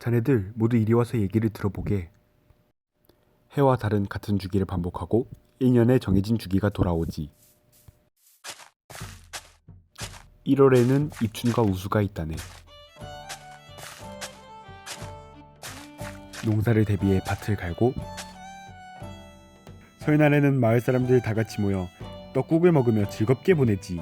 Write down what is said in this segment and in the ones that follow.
자네들 모두 이리 와서 얘기를 들어보게. 해와 달은 같은 주기를 반복하고 1년에 정해진 주기가 돌아오지. 1월에는 입춘과 우수가 있다네. 농사를 대비해 밭을 갈고 설날에는 마을 사람들 다 같이 모여 떡국을 먹으며 즐겁게 보내지.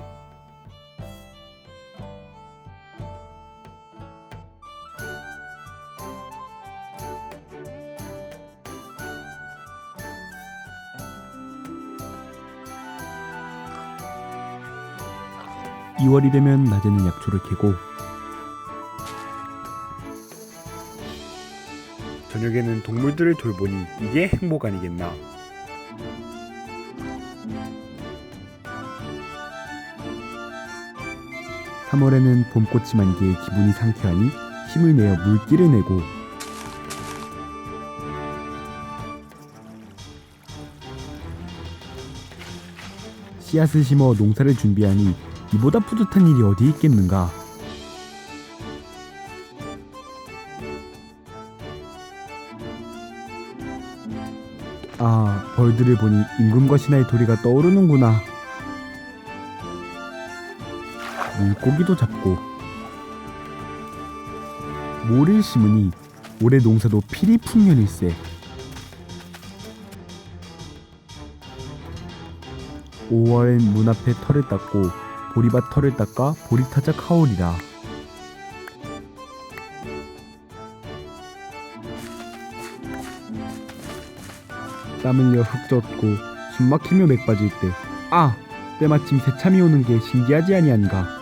(2월이) 되면 낮에는 약초를 캐고 저녁에는 동물들을 돌보니 이게 행복 아니겠나. 3월에는 봄꽃이 만개에 기분이 상쾌하니 힘을 내어 물기를 내고 씨앗을 심어 농사를 준비하니 이보다 뿌듯한 일이 어디 있겠는가. 아, 벌들을 보니 임금과 신하의 도리가 떠오르는구나. 물고기도 잡고 모를 심으니 올해 농사도 필히 풍년일세. 5월엔 문 앞에 털을 닦고 보리밭 털을 닦아 보리타자 카오리라. 땀 흘려 흙 젖고 숨 막히며 맥 빠질 때 아! 때마침 새참이 오는 게 신기하지 아니한가.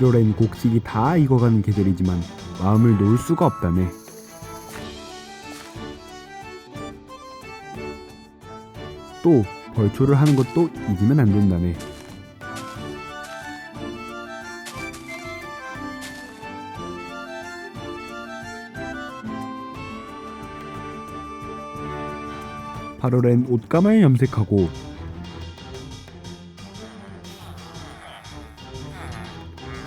7월엔 곡식이 다 익어가는 계절이지만 마음을 놓을 수가 없다네. 또 벌초를 하는 것도 잊으면 안 된다네. 팔월엔 옷가마에 염색하고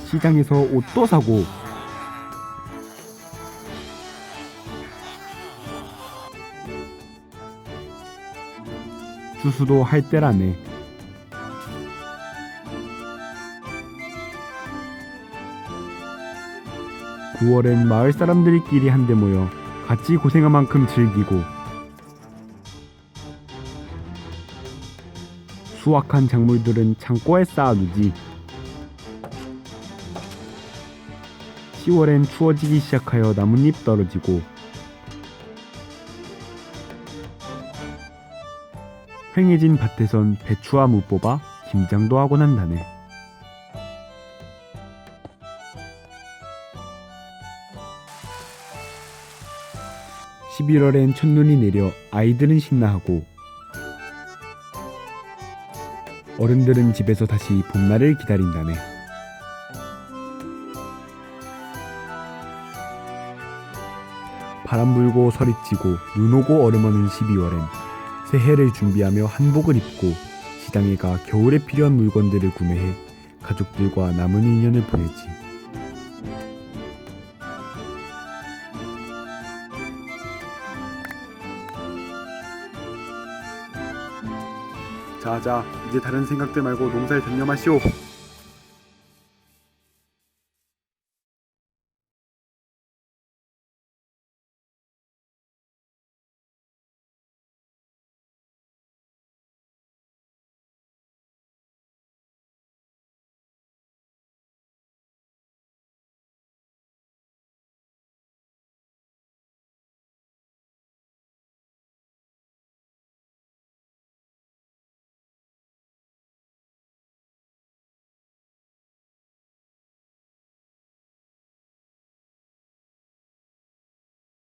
시장에서 옷도 사고 주수도 할 때라네. (9월엔) 마을 사람들끼리 한데 모여 같이 고생한 만큼 즐기고 수확한 작물들은 창고에 쌓아두지 10월엔 추워지기 시작하여 나뭇잎 떨어지고 휑해진 밭에선 배추와 무 뽑아 김장도 하고 난다네. (11월엔) 첫눈이 내려 아이들은 신나하고 어른들은 집에서 다시 봄날을 기다린다네. 바람 불고 서리치고 눈 오고 얼음 오는 12월엔 새해를 준비하며 한복을 입고 시장에 가 겨울에 필요한 물건들을 구매해 가족들과 남은 인연을 보내지. 자자 이제 다른 생각들 말고 농사에 전념하시오.